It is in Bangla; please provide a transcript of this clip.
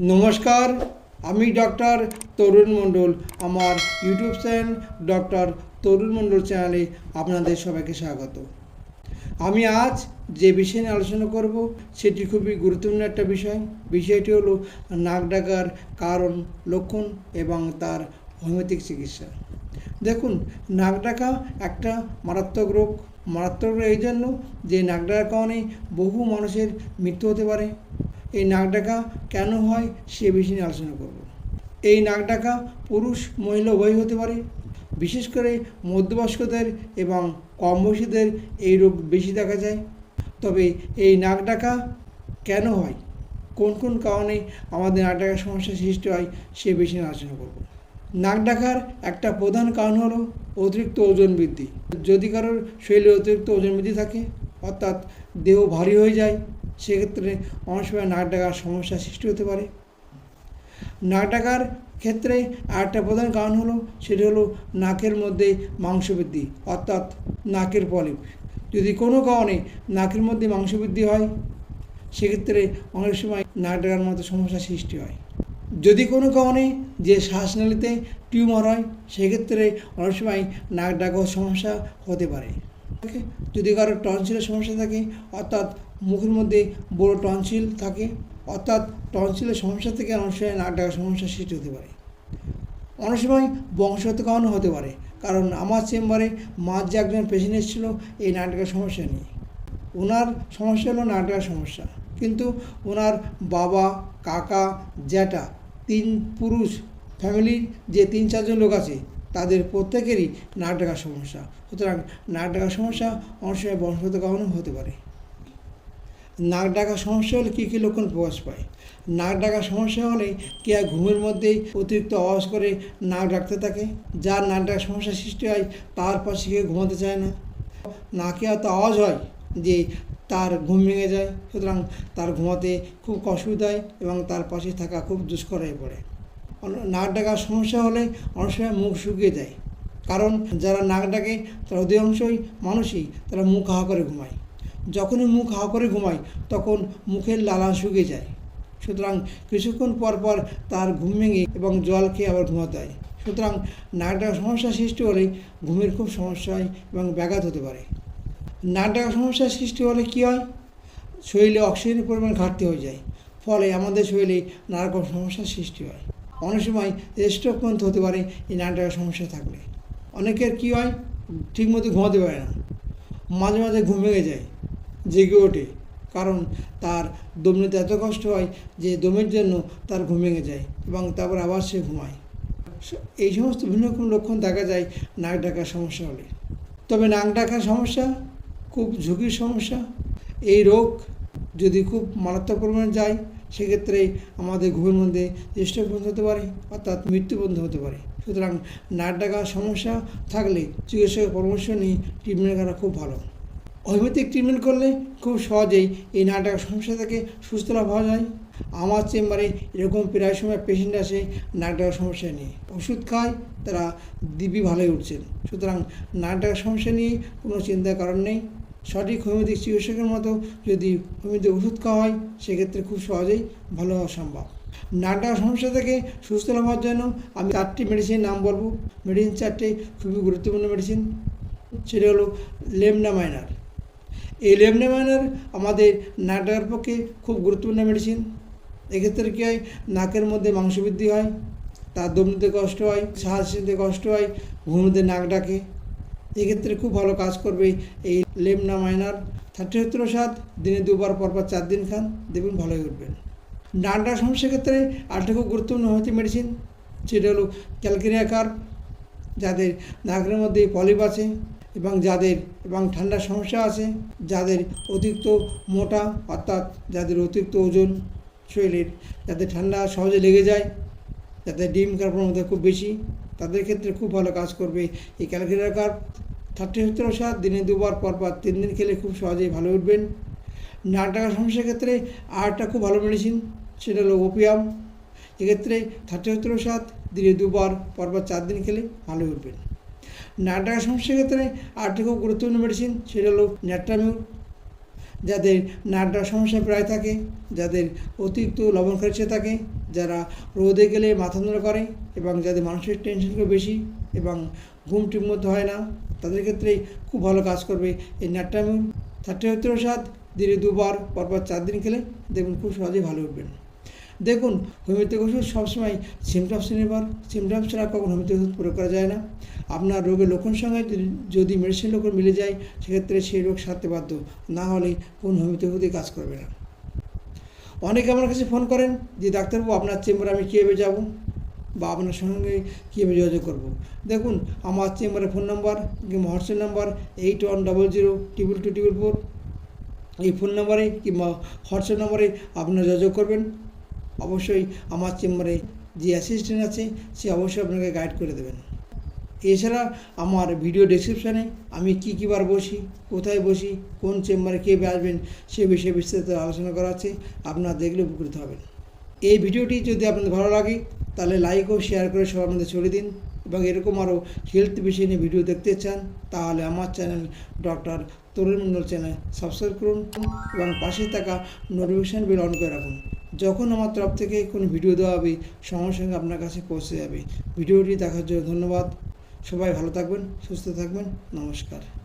নমস্কার, আমি ডক্টর তরুণ মণ্ডল। আমার YouTube channel doctor Tarun Mondal চ্যানেলে আপনাদের সবাইকে স্বাগত। আমি আজ যে বিষয় নিয়ে আলোচনা করব, সেটি খুবই গুরুত্বপূর্ণ একটা বিষয়। বিষয়টি হলো নাক ডাকার কারণ, লক্ষণ এবং তার হোমিওপ্যাথিক চিকিৎসা। দেখুন, নাক ডাকা একটা মারাত্মক রোগ। মারাত্মক রোগ এই জন্য যে নাক ডাকার কারণে বহু মানুষের মৃত্যু হতে পারে। এই নাক ডাকা কেন হয় সে বিষয়ে নিয়ে আলোচনা করব। এই নাক ডাকা পুরুষ, মহিলা উভয় হতে পারে। বিশেষ করে মধ্যবয়স্কদের এবং কম বয়সীদের এই রোগ বেশি দেখা যায়। তবে এই নাক ডাকা কেন হয়? কোন কোন কারণে আমাদের নাক ডাকার সমস্যা সৃষ্টি হয় সে বিষয়ে আলোচনা করব। নাক ডাকার একটা প্রধান কারণ হলো অতিরিক্ত ওজন বৃদ্ধি। যদি কারোর শরীরে অতিরিক্ত ওজন বৃদ্ধি থাকে, অর্থাৎ দেহ ভারী হয়ে যায় সেক্ষেত্রে অনেক সময় নাক ডাকার সমস্যা সৃষ্টি হতে পারে। নাক ডাকার ক্ষেত্রে আরেকটা প্রধান কারণ হলো, সেটি হলো নাকের মধ্যে মাংস বৃদ্ধি অর্থাৎ নাকের পলিপ। যদি কোনো কারণে নাকের মধ্যে মাংস বৃদ্ধি হয়, সেক্ষেত্রে অনেক সময় নাক ডাকার মতো সমস্যা সৃষ্টি হয়। যদি কোনো কারণে যে শ্বাসনালীতে টিউমার হয়, সেক্ষেত্রে অনেক সময় নাক ডাকার সমস্যা হতে পারে। যদি কারোর টনসিলের সমস্যা থাকে, অর্থাৎ মুখের মধ্যে বড় টনসিল থাকে, অর্থাৎ টনসিলের সমস্যা থেকে অনেক সময় নাক ডাকার সমস্যা সৃষ্টি হতে পারে। অনেক সময় বংশগত কারণে হতে পারে, কারণ আমার চেম্বারে মাঝ যে একজন পেশেন্ট এসেছিল, এই নাক ডাকার সমস্যা নিয়ে। ওনার সমস্যা হলো নাক ডাকার সমস্যা। কিন্তু ওনার বাবা, কাকা, জ্যাঠা, তিন পুরুষ ফ্যামিলির যে তিন চারজন লোক আছে, তাদের প্রত্যেকেরই নাক ডাকার সমস্যা। সুতরাং নাক ডাকার সমস্যা অনেক সময় বংশগত কারণে হতে পারে। নাক ডাকার সমস্যা হলে কী কী লক্ষণ প্রকাশ পায়? নাক ডাকার সমস্যা হলে কে আর ঘুমের মধ্যেই অতিরিক্ত আওয়াজ করে নাক ডাকতে থাকে? যার নাক ডাকার সমস্যা সৃষ্টি হয়, তার পাশে কেউ ঘুমাতে চায় না। নাকে এত আওয়াজ হয় যে তার ঘুম ভেঙে যায়। সুতরাং তার ঘুমাতে খুব অসুবিধা হয় এবং তার পাশে থাকা খুব দুষ্কর হয়ে পড়ে। নাক ডাকার সমস্যা হলে অনেক সময় মুখ শুকিয়ে যায়। কারণ যারা নাক ডাকে, তারা অধিকাংশই মানুষই, তারা মুখ হাওয়া করে ঘুমায়। যখনই মুখ হাওয়া করে ঘুমায়, তখন মুখের লালা শুকিয়ে যায়। সুতরাং কিছুক্ষণ পর পর তার ঘুম ভেঙে এবং জল খেয়ে আবার ঘুমাতে হয়। সুতরাং নাক ডাকার সমস্যা সৃষ্টি হলে ঘুমের খুব সমস্যা হয় এবং ব্যাঘাত হতে পারে। নাক ডাকার সমস্যা সৃষ্টি হলে কী হয়? শরীরে অক্সিজেনের পরিমাণ ঘাটতি হয়ে যায়। ফলে আমাদের শরীরে নানা রকম সমস্যার সৃষ্টি হয়। অনেক সময় স্ট্রোক পর্যন্ত হতে পারে, এই ডাকার সমস্যা থাকলে। অনেকের কী হয়? ঠিকমতো ঘুমাতে পারে না। মাঝে মাঝে ঘুম ভেঙে যায়। জেগে ওঠে। কারণ তার দম নিতে এত কষ্ট হয় যে দমের জন্য তার ঘুম ভেঙে যায় এবং তারপর আবার সে ঘুমায়। এই সমস্ত ভিন্ন রকম লক্ষণ দেখা যায় নাক ডাকার সমস্যা হলে। তবে নাক ডাকার সমস্যা, খুব ঝুঁকির সমস্যা, এই রোগ যদি খুব মারাত্মক পরিমাণে যায়, সেক্ষেত্রে আমাদের ঘুমের মধ্যে স্ট্রোক বন্ধ হতে পারে, অর্থাৎ মৃত্যু বন্ধ হতে পারে। সুতরাং নাক ডাকার সমস্যা থাকলে চিকিৎসকের পরামর্শ নিয়ে ট্রিটমেন্ট করা খুব ভালো। হোমিওপ্যাথিক ট্রিটমেন্ট করলে খুব সহজেই এই ডাকার সমস্যা থেকে সুস্থ লাভ হওয়া যায়। আমার চেম্বারে এরকম প্রায় সময় পেশেন্ট আসে নাক ডাকার সমস্যা নিয়ে। ওষুধ খায়, তারা দিব্যি ভালোই উঠছেন। সুতরাং নাক ডাকার সমস্যা নিয়ে কোনো চিন্তার কারণ নেই। সঠিক হোমিওপ্যাথিক চিকিৎসকের মতো যদি হোমিওপ্যাথিক ওষুধ খাওয়া হয়, সেক্ষেত্রে খুব সহজেই ভালো হওয়া সম্ভব। নাক সমস্যা থেকে সুস্থ হওয়ার জন্য আমি চারটি মেডিসিন নাম বলব। মেডিসিন চারটে খুবই গুরুত্বপূর্ণ মেডিসিন সেটা হলো লেমনা মাইনার। এই লেমনেমানের আমাদের নাক ডাকার পক্ষে খুব গুরুত্বপূর্ণ মেডিসিন এক্ষেত্রে কী হয়? নাকের মধ্যে মাংস বৃদ্ধি হয় তার দম নিতে কষ্ট হয় শ্বাস নিতে কষ্ট হয় ঘুমোতে নাক ডাকে। এক্ষেত্রে খুব ভালো কাজ করবে এই লেমনা মাইনার থার্টি সত্তর সাত, দিনে দুবার, পরপর চার দিন খান, দেখবেন ভালোই উঠবেন ডাকার সমস্যার ক্ষেত্রে আরেকটা খুব গুরুত্বপূর্ণ হচ্ছে মেডিসিন সেটা হলো ক্যালকেরিয়া কার্ভ যাদের নাকের মধ্যে পলিপ আছে এবং যাদের, এবং ঠান্ডার সমস্যা আছে, যাদের অতিরিক্ত মোটা, অর্থাৎ যাদের অতিরিক্ত ওজন শরীরের, যাদের ঠান্ডা সহজে লেগে যায়, যাদের ডিম কার্পের মধ্যে খুব বেশি, তাদের ক্ষেত্রে খুব ভালো কাজ করবে এই ক্যালকুলেটার কার্ভ। থার্টি সত্তর সাত দিনে দুবার পর পর তিন দিন খেলে খুব সহজেই ভালো উঠবেন। নাক ডাকার সমস্যার ক্ষেত্রে আরেকটা খুব ভালো মেডিসিন সেটা হলো ওপিয়াম এক্ষেত্রে থার্টি সত্তর সাত দিনে দুবার, পরপর চার দিন খেলে ভালো উঠবেন। ডাকার সমস্যার ক্ষেত্রে আরেকটি খুব গুরুত্বপূর্ণ মেডিসিন সেটা হলো ন্যাট্রামিউর যাদের নাক ডাকার সমস্যা প্রায় থাকে, যাদের অতিরিক্ত লবণ খরচে থাকে, যারা রোদে গেলে মাথা ধরে করে এবং যাদের মানসিক টেনশনগুলো বেশি এবং ঘুম ঠিকমতো হয় না, তাদের ক্ষেত্রে খুব ভালো কাজ করবে এই ন্যাট্রামিউন থার্টি সত্তর সাত দিনে দুবার, পরপর চার দিন খেলে দেখবেন খুব সহজেই ভালো উঠবেন। দেখুন হোমিওপ্যাথিক ওষুধ সবসময় সিমটমস নির্ভর সিমটমস ছাড়া কখন হোমিওপ্যাথিক ওষুধ প্রয়োগ করা যায় না। আপনার রোগের লক্ষণ সঙ্গে যদি- মেডিসিন লক্ষণ মিলে যায়, সেক্ষেত্রে সেই রোগ সারতে বাধ্য। না হলে কোন হোমিওপ্যাথিক কাজ করবে না। অনেকে আমার কাছে ফোন করেন যে, ডাক্তারবাবু, আপনার চেম্বারে আমি কীভাবে যাব? বা আপনার সঙ্গে কীভাবে যোগাযোগ করব? দেখুন, আমার চেম্বারের ফোন নাম্বার কিংবা WhatsApp number eight one double zero triple two triple four এই ফোন নাম্বারে কিংবা হোয়াটসঅ্যাপ নাম্বারে আপনারা যোগাযোগ করবেন। অবশ্যই আমার চেম্বারে যে অ্যাসিস্ট্যান্ট আছে, সে অবশ্যই আপনাকে গাইড করে দেবেন। এছাড়া আমার ভিডিও ডেসক্রিপশানে আমি কী কী বার বসি, কোথায় বসি, কোন চেম্বারে কে আসবেন, সে বিষয়ে বিস্তারিত আলোচনা করা আছে, আপনারা দেখলে উপকৃত হবেন। এই ভিডিওটি যদি আপনাদের ভালো লাগে, তাহলে লাইক ও শেয়ার করে সবার মধ্যে ছড়িয়ে দিন এবং এরকম আরও হেলথ বিষয় নিয়ে ভিডিও দেখতে চান, তাহলে আমার channel doctor Tarun Mondal channel subscribe করুন এবং পাশে থাকা নোটিফিকেশান বেল অন করে রাখুন। যখন আমার তরফ থেকে কোনো ভিডিও দেওয়া হবে, সঙ্গে সঙ্গে আপনার কাছে পৌঁছে যাবে। ভিডিওটি দেখার জন্য ধন্যবাদ। সবাই ভালো থাকবেন, সুস্থ থাকবেন। নমস্কার।